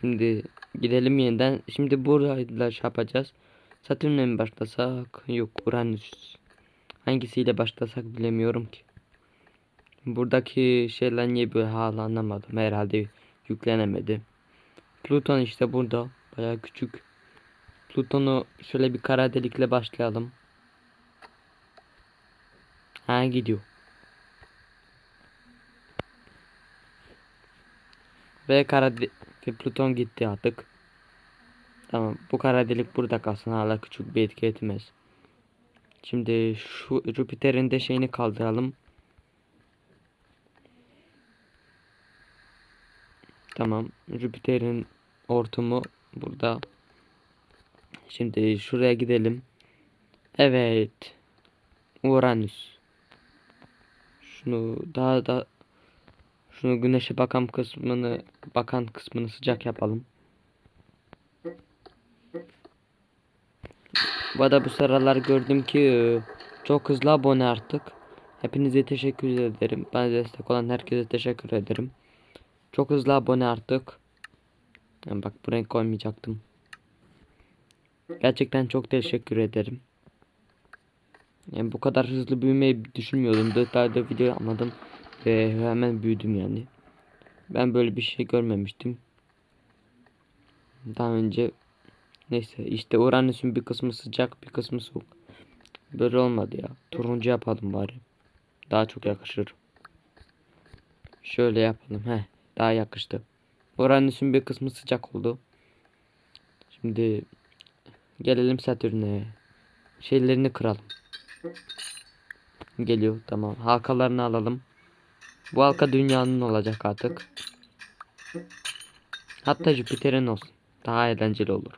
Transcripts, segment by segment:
Şimdi gidelim yeniden. Şimdi burayla şey yapacağız. Satürn'le mi başlasak? Yok Uranüs. Hangisiyle başlasak bilemiyorum ki. Buradaki şeyler niye böyle hala anlamadım. Herhalde yüklenemedi. Plüton işte burada. Baya küçük. Plüton'u şöyle bir kara delikle başlayalım. Ha gidiyor. Ve kara ve Plüton gitti artık. Tamam bu kara delik burada kalsın hala küçük bir etki etmez. Şimdi şu Jüpiter'in de şeyini kaldıralım. Tamam Jüpiter'in ortumu burada. Şimdi şuraya gidelim. Evet. Uranüs. Şunu daha da şunu güneşe bakan kısmını bakan kısmını sıcak yapalım. Bu bu sıralar gördüm ki çok hızlı abone artık. Hepinize teşekkür ederim. Bana destek olan herkese teşekkür ederim. Çok hızlı abone artık. Yani bak bu renk koymayacaktım. Gerçekten çok teşekkür ederim. Yani bu kadar hızlı büyümeyi düşünmüyordum. 4 ayda video yapmadım. Ve hemen büyüdüm yani. Ben böyle bir şey görmemiştim. Daha önce neyse işte Uranüs'ün bir kısmı sıcak bir kısmı soğuk. Böyle olmadı ya. Turuncu yapalım bari. Daha çok yakışır. Şöyle yapalım. He, daha yakıştı. Uranüs'ün bir kısmı sıcak oldu. Şimdi gelelim Satürn'e. Şeylerini kıralım. Geliyor tamam. Halkalarını alalım. Bu halka dünyanın olacak artık. Hatta Jüpiter'in olsun. Daha eğlenceli olur.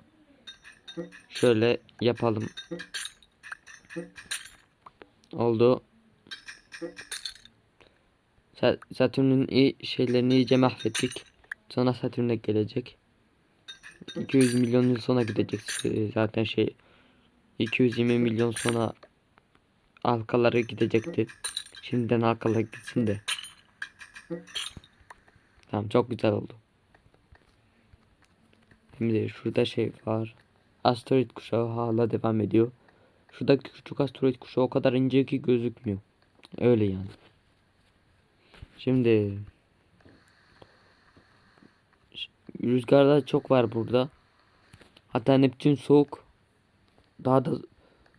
Şöyle yapalım. Oldu. Sa- Satürn'ün iyi şeylerini iyice mahvettik. Sonra Satürn'e gelecek. 200 milyon yıl sonra gidecek e, zaten şey 220 milyon sonra halkaları gidecekti. Şimdiden halkalar gitsin de. Tamam çok güzel oldu. Şimdi şurada şey var. Asteroid kuşağı hala devam ediyor. Şuradaki küçük asteroid kuşağı o kadar ince ki gözükmüyor. Öyle yani. Şimdi rüzgarlar çok var burada. Hatta Neptün soğuk. Daha da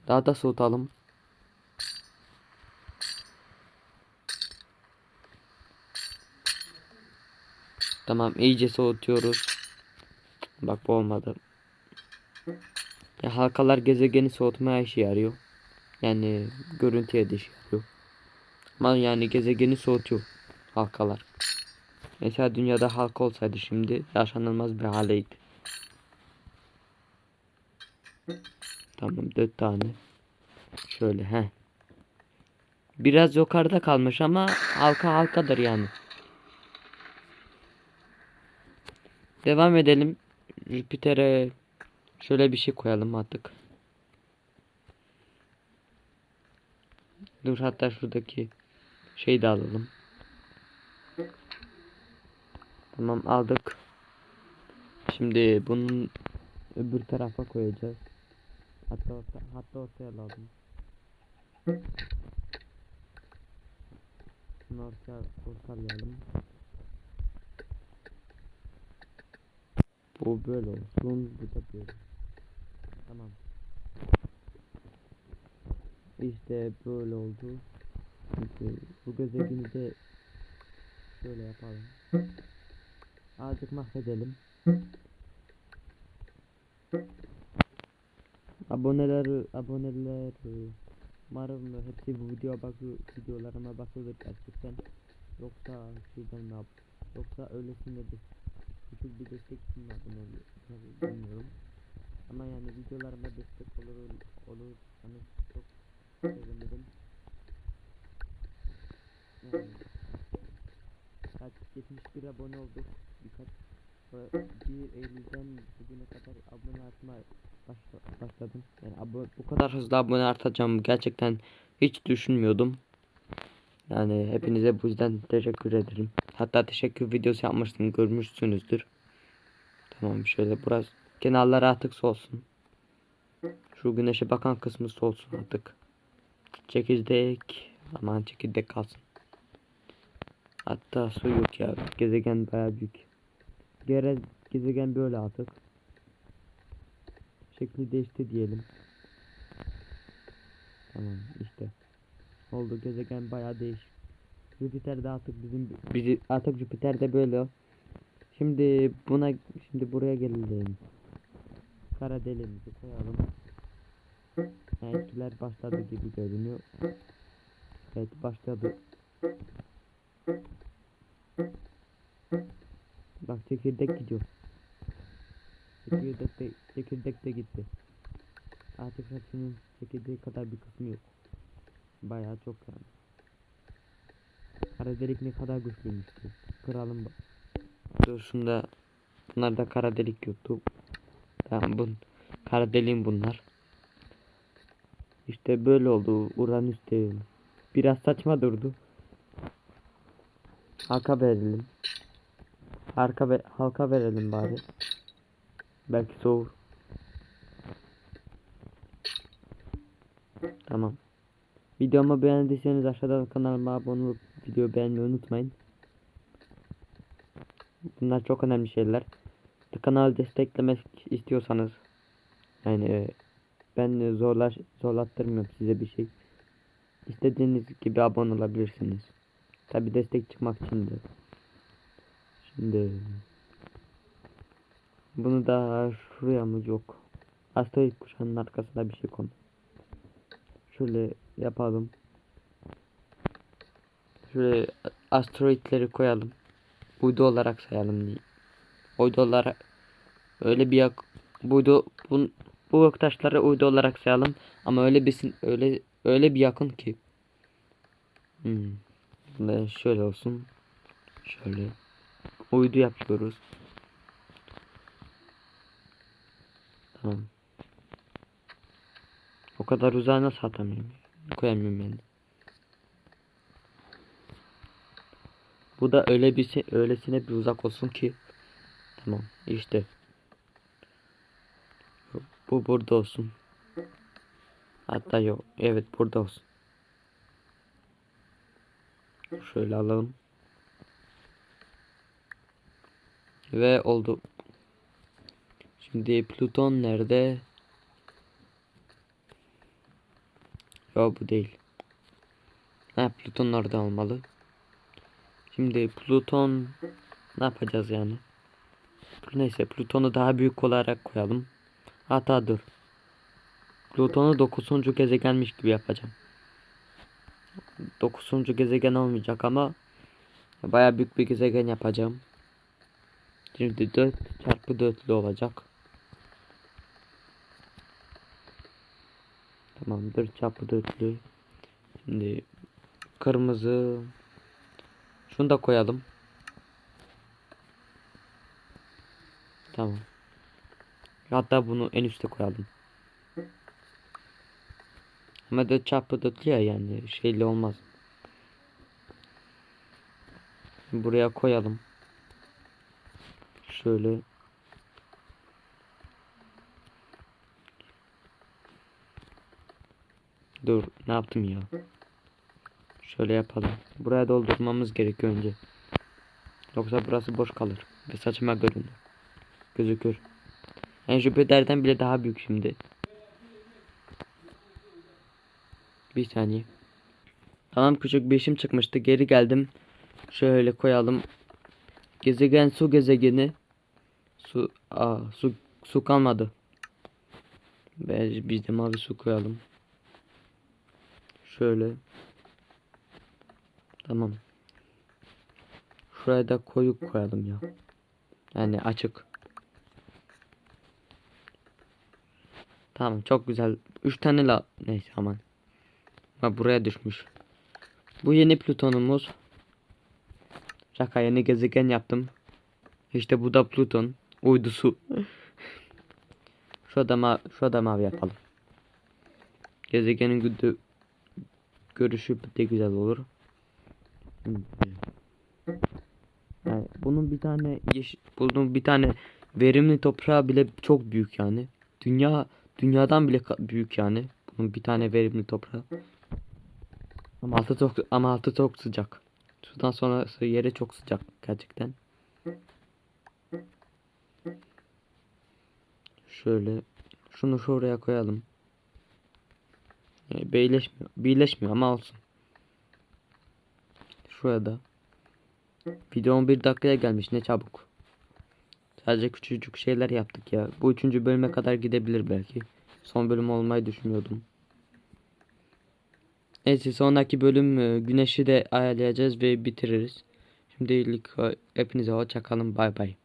daha da soğutalım. Tamam iyice soğutuyoruz. Bak bu olmadı. Ya halkalar gezegeni soğutmaya işe yarıyor. Yani görüntüye de işe yarıyor. Ama yani gezegeni soğutuyor halkalar. Mesela dünyada halka olsaydı şimdi yaşanılmaz bir haleydi. Tamam dört tane. Şöyle he. Biraz yukarıda kalmış ama halka halkadır yani. Devam edelim. Jüpiter'e şöyle bir şey koyalım artık. Dur hatta şuradaki şeyi de alalım. Tamam aldık. Şimdi bunun öbür tarafa koyacağız. Hatta orta, hatta ortaya alalım. Şunu ortaya ortalayalım. Bu böyle olsun, bu da böyle. Tamam. İşte böyle oldu. Şimdi bu gezegeni de şöyle yapalım. Azıcık mahvedelim. Aboneler, aboneler, umarım hepsi bu video bakıyor, videolarıma bakıyordur gerçekten. Yoksa şeyden mi yap, yoksa öylesine de küçük bir destek için abone oluyor, tabii bilmiyorum. Ama yani videolarıma destek olur, olur, hani çok sevinirim. Yani kaç 71 abone olduk. Birkaç e, 1 Eylül'den bugüne kadar abone artma başla- başladım. Yani abo- bu kadar hızlı abone artacağım gerçekten hiç düşünmüyordum. Yani hepinize bu yüzden teşekkür ederim. Hatta teşekkür videosu yapmıştım görmüşsünüzdür. Tamam şöyle burası kenarları artık solsun. Şu güneşe bakan kısmı solsun artık. Çekirdek aman çekirdek kalsın. Hatta su yok ya gezegen baya büyük. Gere gezegen böyle artık. Şekli değişti diyelim. Tamam işte. Oldu gezegen baya değişik. Jüpiter de artık bizim bizi artık Jüpiter de böyle. Şimdi buna şimdi buraya gelelim. Kara deliğimizi koyalım. Etkiler başladı gibi görünüyor. Evet başladı. Bak çekirdek gidiyor. Çekirdek de, çekirdek de gitti. Artık saçının çekirdeği kadar bir kısmı yok. Bayağı çok yani. Kara delik ne kadar güçlüymüş ki. Kıralım bak. Duruşunda bunlar da kara delik yoktu. Tamam bun kara deliğin bunlar. İşte böyle oldu Uranüs'te. Biraz saçma durdu. Halka verelim. Halka, ve halka verelim bari. Belki soğur. Tamam. Videomu beğendiyseniz aşağıdan kanalıma abone olup video beğenmeyi unutmayın. Bunlar çok önemli şeyler. Kanalı desteklemek istiyorsanız yani e, ben zorlaş zorlattırmıyorum size bir şey. İstediğiniz gibi abone olabilirsiniz. Tabi destek çıkmak için de. Şimdi bunu da şuraya mı yok. Asteroid kuşağının arkasına bir şey koy. Şöyle yapalım. Şöyle asteroidleri koyalım. Uydu olarak sayalım diye. Uydu olarak öyle bir yak uydu bu bu taşları uydu olarak sayalım ama öyle bir öyle öyle bir yakın ki. Hmm. Ve şöyle olsun. Şöyle uydu yapıyoruz. Tamam. O kadar uzağa nasıl atamıyorum? Koyamıyorum yani. Bu da öyle bir şey, öylesine bir uzak olsun ki. Tamam işte. Bu burada olsun. Hatta yok. Evet burada olsun. Şöyle alalım. Ve oldu. Şimdi Plüton nerede? Yok bu değil. Ha Plüton orada olmalı. Şimdi Plüton ne yapacağız yani? Neyse Plüton'u daha büyük olarak koyalım. Hatta dur. Plüton'u 9. gezegenmiş gibi yapacağım. 9. gezegen olmayacak ama baya büyük bir gezegen yapacağım. Şimdi 4 çarpı 4'lü olacak. Tamam 4 çarpı 4'lü. Şimdi kırmızı şunu da koyalım. Tamam. Hatta bunu en üste koyalım. Ama da çarpı dörtlü ya yani şeyle olmaz. Buraya koyalım. Şöyle. Dur ne yaptım ya. Şöyle yapalım. Buraya doldurmamız gerekiyor önce. Yoksa burası boş kalır. Ve saçma görünür. Gözükür. Yani Jüpiter'den bile daha büyük şimdi. Bir saniye. Tamam küçük bir işim çıkmıştı. Geri geldim. Şöyle koyalım. Gezegen su gezegeni. Su aa su su kalmadı. Biz de mavi su koyalım. Şöyle. Tamam. Şuraya da koyu koyalım ya. Yani açık. Tamam çok güzel. 3 tane la neyse aman. Ha buraya düşmüş. Bu yeni Plüton'umuz. Şaka yeni gezegen yaptım. İşte bu da Plüton uydusu. Şurada ma şurada mavi yapalım. Gezegenin güdü görüşü de güzel olur. Yani bunun bir tane yeşil bunun bir tane verimli toprağı bile çok büyük yani. Dünya dünyadan bile büyük yani. Bunun bir tane verimli toprağı. Ama altı çok ama altı çok sıcak. Sudan sonrası yere çok sıcak gerçekten. Şöyle şunu şuraya koyalım. E, Birleşmiyor. Birleşmiyor ama olsun. Şurada. Video 11 dakikaya gelmiş ne çabuk. Sadece küçücük şeyler yaptık ya. Bu üçüncü bölüme kadar gidebilir belki. Son bölüm olmayı düşünüyordum. Neyse sonraki bölüm e, güneşi de ayarlayacağız ve bitiririz. Şimdilik e, hepinize hoşçakalın bay bay.